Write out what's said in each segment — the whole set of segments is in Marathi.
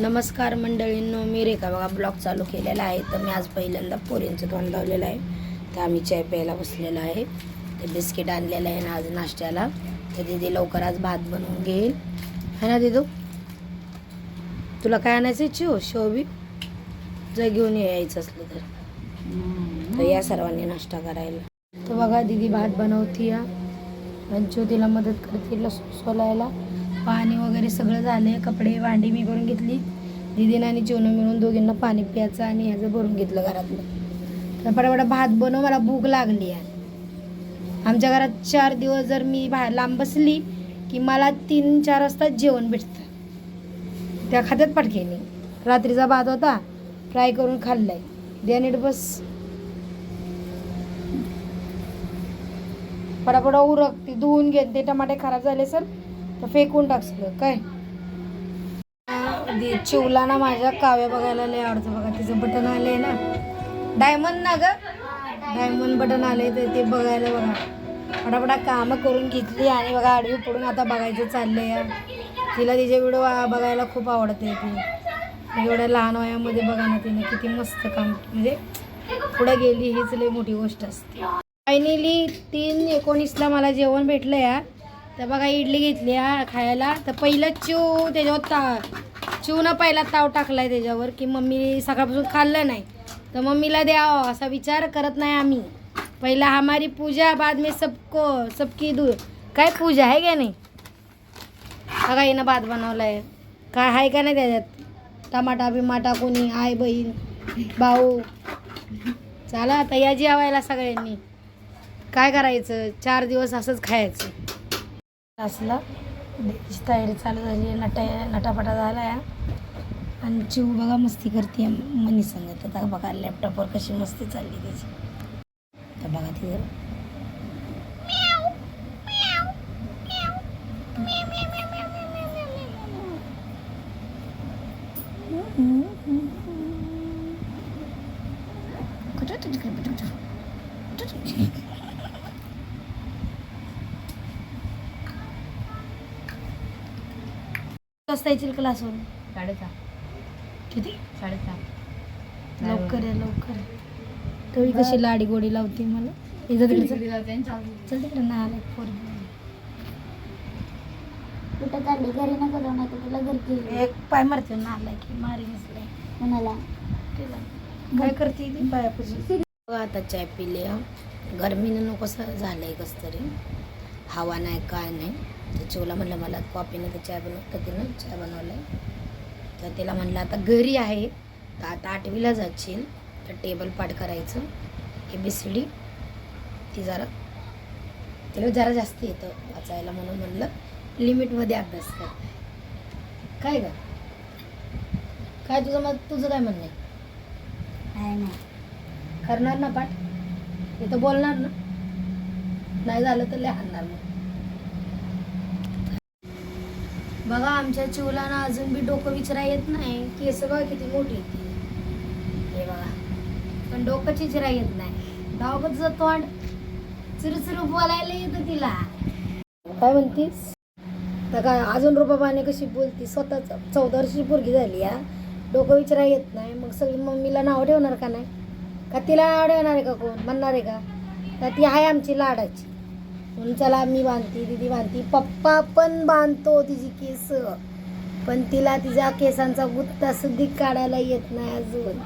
नमस्कार मंडळींनो मी रेखा बघा ब्लॉग चालू केलेला आहे. तर मी आज पहिल्यांदा पोरींचं तोंड लावलेलं आहे. तर आम्ही चाय प्यायला बसलेलो आहे. ते बिस्किट आणलेलं आहे ना आज नाश्त्याला. तर दिदी लवकर आज भात बनवून घेईल. है ना दिदू? तुला काय आणायचं आहे चिव शोभी जर घेऊन यायचं असलं तर. तर या सर्वांनी नाश्ता करायला. तर बघा दिदी भात बनवती या आणि तिला मदत करते लसूण सोलायला. पाणी वगैरे सगळं झाले कपडे भांडी मी भरून घेतली. दिदीनं आणि जेवण मिळून दोघींना पाणी प्यायचं आणि ह्याचं भरून घेतलं घरातलं. तर पटापटा भात बनव मला भूक लागली आहे आमच्या घरात चार दिवस जर मी बाहेर लांब बसली की मला तीन चार वाजता जेवण भेटतं. त्या खात्यात पटकेनी रात्रीचा भात होता फ्राय करून खाल्लाय. द्या नीट बस. फटाफट उरक ते धुवून घे. ते टमाटे खराब झाले सर. तर फेकून टाकलं. काय? चिवला ना माझ्या काव्या बघायला लय आवडतं बघा. तिचं बटन आलंय ना. डायमंड ना ग? डायमंड बटन आले तर ते बघायला बघा. फटाफटा कामं करून घेतली आणि बघा आडवी पडून आता बघायचं चाललंय तिला तिचे व्हिडिओ बघायला खूप आवडते ती. एवढ्या लहान वयामध्ये बघा ना तिने किती मस्त काम म्हणजे पुढे गेली हीच लय मोठी गोष्ट असते. फायनली तीन एकोणीसला मला जेवण भेटलं या तर बघा इडली घेतली हा खायला. तर पहिलं चिव त्याच्यावर ता चिवनं पहिला ताव टाकलाय त्याच्यावर की मम्मी सकाळपासून खाल्लं नाही. तर मम्मीला द्यावं असा विचार करत नाही आम्ही. पहिला हमारी पूजा बाद में सबको सबकी दूर काय पूजा आहे का नाही? बघा हिनं भात बनवलाय. काय आहे का नाही त्याच्यात? टमाटा बिमाटा कोणी आई बहीण भाऊ. चला आता या जेवायला सगळ्यांनी. काय करायचं? चार दिवस असंच खायचं. असला त्याची तयारी चालू झाली नटा नटापटा झाला आहे. आणि चिव बघा मस्ती करते मनी सांगत आता बघा लॅपटॉपवर कशी मस्ती चालली त्याची. तर बघा तिथं. वाजता येतील क्लासवरून साडेसहा. किती? साडेसहा. लवकर आहे लवकर. तरी कशी लाडी गोडी लावते मला. इथं तिकडे चल. चल. तिकडे ना आलं पोरगी. कुठं चालली? घरी नको जाऊ नाही तुला घरची एक पाय मारते ना आलाय की मारी नसलाय म्हणाला तिला. काय करते ती? पायापाशी आता चाय पिले गरमीनं नको कसं झालंय कस तरी. हवा नाही काय नाही. चिवला म्हणलं मला कॉफीनं तर चाय बनव तर तिनं चाय बनवलाय. तर तिला म्हणलं आता घरी आहे तर आता आठवीला जाशील तर टेबल पाठ करायचं ए बी सी डी. ती जरा तिला जरा जास्त येतं वाचायला म्हणून म्हणलं लिमिटमध्ये अभ्यास कर. काय ग? काय तुझं मग तुझं काय म्हणणं आहे? करणार ना पाठ? तर बोलणार ना. नाही झालं तर लय हाणणार मग. बघा आमच्या चिवला ना अजून बी डोकं विचारा येत नाही. केस बघा किती मोठी ती. हे बघा. पण डोकं चिचरा येत नाही. डावबत तोंड चिरचिर बोलायला येतं तिला. काय म्हणतीस? तर काय अजून रुबाबाने कशी बोलती? स्वतःच चौदाशी पोरगी झाली या डोकं विचारा येत नाही. मग सगळी मम्मीला नाव ठेवणार का नाही? का तिला नाव ठेवणार आहे का कोण? म्हणणार आहे का ती आहे आमची लाडाची? म्हणून चला मी बांधते दिदी बांधते. पप्पा पण बांधतो तिची केस. पण तिला तिच्या केसांचा गुत्ता सुद्धा काढायला येत नाही अजून.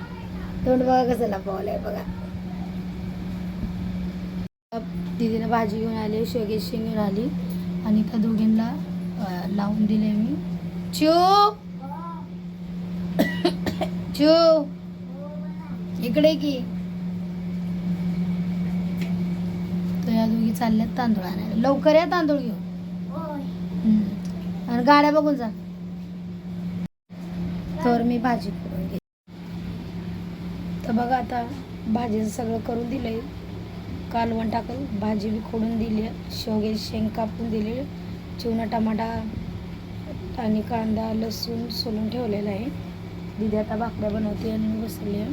तोंड बघा कसं लपवलंय बघा. दिदीनं भाजी घेऊन आली शेवग्याची शेंग घेऊन आली. आणि त्या दोघींना लावून दिले मी. चिव चिव इकडे की. तर चालल्यात तांदूळ आणायला. लवकर या तांदूळ घेऊन. आणि गाड्या बघून जा. तर मी भाजी करून घे तर बघा आता भाजीचं सगळं करून दिलंय. कालवण टाकून भाजी बी खोडून दिली. शेवगे शेंग कापून दिले. चिवणा टमाटा आणि कांदा लसूण सोलून ठेवलेला आहे. दिदी आता भाकऱ्या बनवते आणि मी बसली आहे.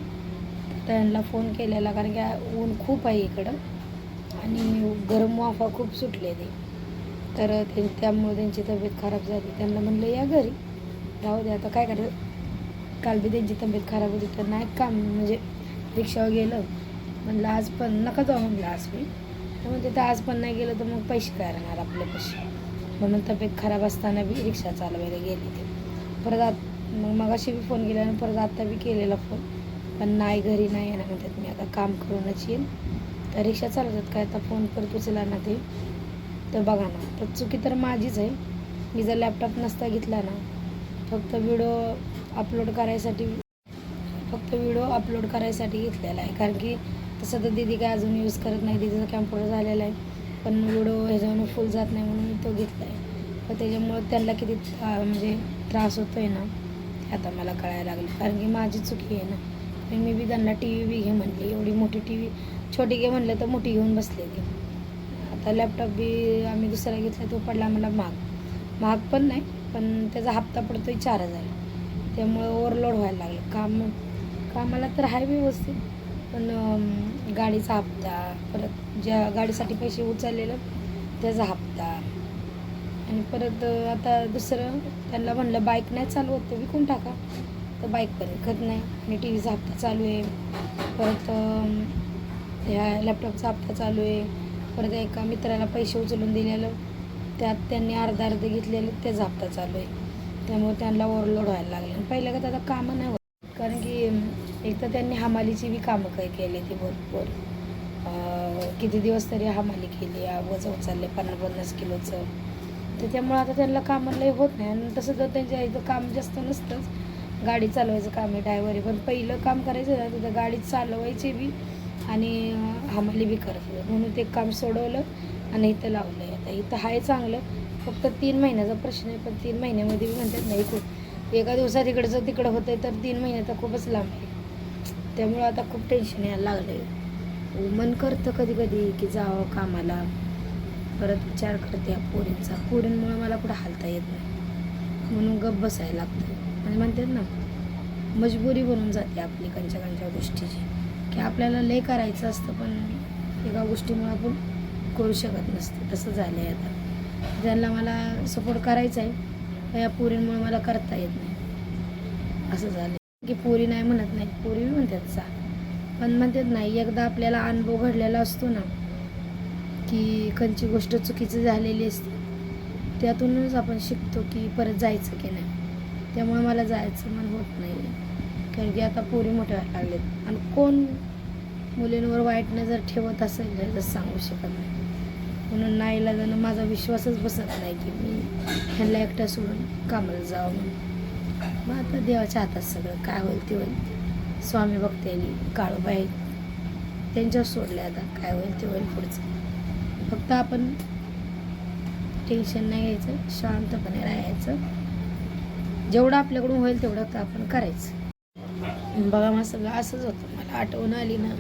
त्यांना फोन केलेला कारण की ऊन खूप आहे इकडं. आणि गरम वाफा खूप सुटले ते. तर ते त्यामुळे त्यांची तब्येत खराब झाली. त्यांना म्हणलं या घरी. राहू दे आता काय करायचं? काल बी त्यांची तब्येत खराब होती तर नाही काम. म्हणजे रिक्षावर गेलं. म्हणलं आज पण नका जाऊ म्हणलं आज मी. तर म्हणते तर आज पण नाही गेलं तर मग पैसे काय राहणार आपले पैसे म्हणून तब्येत खराब असताना बी रिक्षा चालवायला गेली ते. परत आत मग मगाशी बी फोन केला आणि परत आत्ता बी केलेला फोन. पण नाही घरी नाही येणार म्हणतात. मी आता काम करूनच येईल तर रिक्षा चालवतात काय आता फोन करत उचला ना ते. तर बघा ना तर चुकी तर माझीच आहे. मी जर लॅपटॉप नसता घेतला ना फक्त व्हिडिओ अपलोड करायसाठी फक्त व्हिडिओ अपलोड करायसाठी घेतलेला आहे. कारण की तसं तर दीदी काय अजून यूज करत नाही दीदीचा कॅम्प्युटर झालेला आहे. पण व्हिडिओ ह्याच्यावरून फुल जात नाही म्हणून मी तो घेतला आहे. तर त्याच्यामुळं त्यांना किती म्हणजे त्रास होतो आहे ना ते आता मला कळायला लागलं. कारण की माझी चुकी आहे ना. मी बी त्यांना टी व्ही बी घे म्हणली. एवढी मोठी टी व्ही छोटी घे म्हणलं तर मोठी घेऊन बसले ती आता लॅपटॉप बी आम्ही दुसरा घेतला तो पडला मला महाग. महाग पण नाही पण त्याचा हप्ता पडतोय चार हजार. त्यामुळं ओव्हरलोड व्हायला लागलं. काम कामाला तर आहे व्यवस्थित पण गाडीचा हप्ता परत ज्या गाडीसाठी पैसे उचललेलं त्याचा हप्ता. आणि परत आता दुसरं त्यांना म्हणलं बाईक नाही चालू तर विकून टाका. तर बाईक पण विकत नाही. आणि टी व्हीचा हप्ता चालू आहे. परत ह्या लॅपटॉपचा हप्ता चालू आहे. परत एका मित्राला पैसे उचलून दिलेलं. त्यात त्यांनी अर्धा अर्ध घेतलेलं त्याचा हप्ता चालू आहे. त्यामुळे त्यांना ओव्हरलोड व्हायला लागले. आणि पहिल्या का आता कामं नाही होत. कारण की एक तर त्यांनी हमालीची बी कामं काही केली ती भरपूर. किती दिवस तरी हमाली केली. वजन उचलले पन्नास पन्नास किलोचं. तर त्यामुळे आता त्यांना कामं होत नाही. आणि तसं तर त्यांच्या इथं काम जास्त नसतंच गाडी चालवायचं काम आहे ड्रायव्हर पण पहिलं काम करायचं ना तिथं गाडी चालवायची बी आणि आम्हाला बी करत होते. म्हणून ते काम सोडवलं आणि इथं लावलं आहे आता इथं आहे चांगलं. फक्त तीन महिन्याचा प्रश्न आहे पण तीन महिन्यामध्ये बी म्हणतात नाही खूप एका दिवसात इकडचं तिकडं होतं तर तीन महिने तर खूपच लांब आहे. त्यामुळं आता खूप टेन्शन यायला लागलं आहे मन करतं कधी कधी की जावं कामाला. परत विचार करते या पोरींचा. पोरींमुळे मला कुठं हालता येत नाही. म्हणून गप्प बसायला लागतं आणि म्हणतात ना मजबुरी बनून जाते आपली कंच्या कंच्या गोष्टीची. की आपल्याला लय करायचं असतं पण एका गोष्टीमुळे आपण करू शकत नसतो. तसं झालं आहे आता. ज्यांना मला सपोर्ट करायचा आहे या पोरींमुळे मला करता येत नाही. असं झालं की पोरी नाही म्हणत नाही पोरी म्हणतात सा पण म्हणतात नाही एकदा आपल्याला अनुभव घडलेला असतो ना की कोणची गोष्ट चुकीची झालेली असते त्यातूनच आपण शिकतो की परत जायचं की नाही. त्यामुळे मला जायचं मन होत नाही कारण की आता पोरी मोठ्या व्हायला लागलेत. आणि कोण मुलींवर वाईट नजर ठेवत असेल हे सांगू शकत नाही. म्हणून नाही जाणं माझा विश्वासच बसत नाही की मी ह्यांना एकट्या सोडून कामाला जावं म्हणून. मग आता देवाच्या हातात सगळं काय होईल ते होईल. स्वामी भक्तांनी काळोबा आहेत त्यांच्यावर सोडले आता काय होईल ते होईल पुढचं. फक्त आपण टेन्शन नाही घ्यायचं शांतपणे राहायचं. जेवढं आपल्याकडून होईल तेवढं तर आपण करायचं. बघा मग सगळं असंच होतं. मला आठवण आली ना.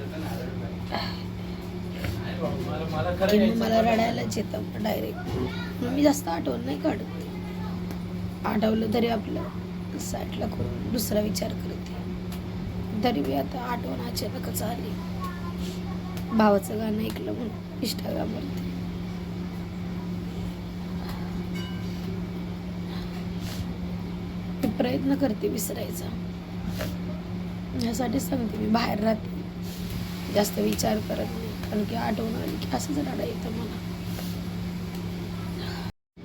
की मग मला रडायलाच येतं डायरेक्ट मी जास्त आठवण नाही काढत. आठवलं तरी आपलं साईडला करून दुसरा विचार करते तरी मी आता आठवण अचानकच आली. भावाचं गाणं ऐकलं म्हणून इंस्टाग्रामवरती मी प्रयत्न करते विसरायचा. ह्यासाठीच सांगते मी बाहेर राहते. जास्त विचार करत नाही कारण की आठवण आली की असंच रडा येतं मला.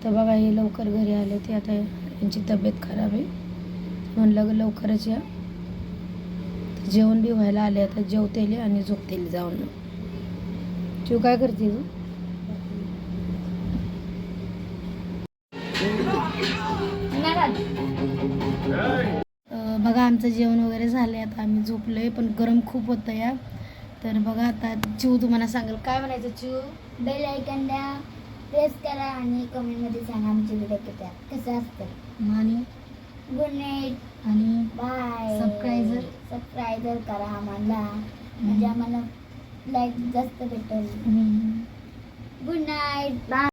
तर बघा हे लवकर घरी आले ते आता यांची तब्येत खराब आहे. म्हणलं लवकरच या. जेवण बी व्हायला आले आता जेवतेले आणि झोपतेले जाऊन. तू काय करते तू आमचं जेवण वगैरे झालं आता आम्ही झोपलोय पण गरम खूप होतं या. तर बघा आता चिव तुम्हाला सांगेल. काय म्हणायचं चिव बेल ऐकन द्या प्रेस करा आणि कमेंटमध्ये सांगा आमची व्हिडिओ किती कसं असतं? आणि गुड नाईट आणि बाय Subscriber. सबस्क्रायबर करा आम्हाला. म्हणजे आम्हाला लाईक जास्त भेटेल. Good night bye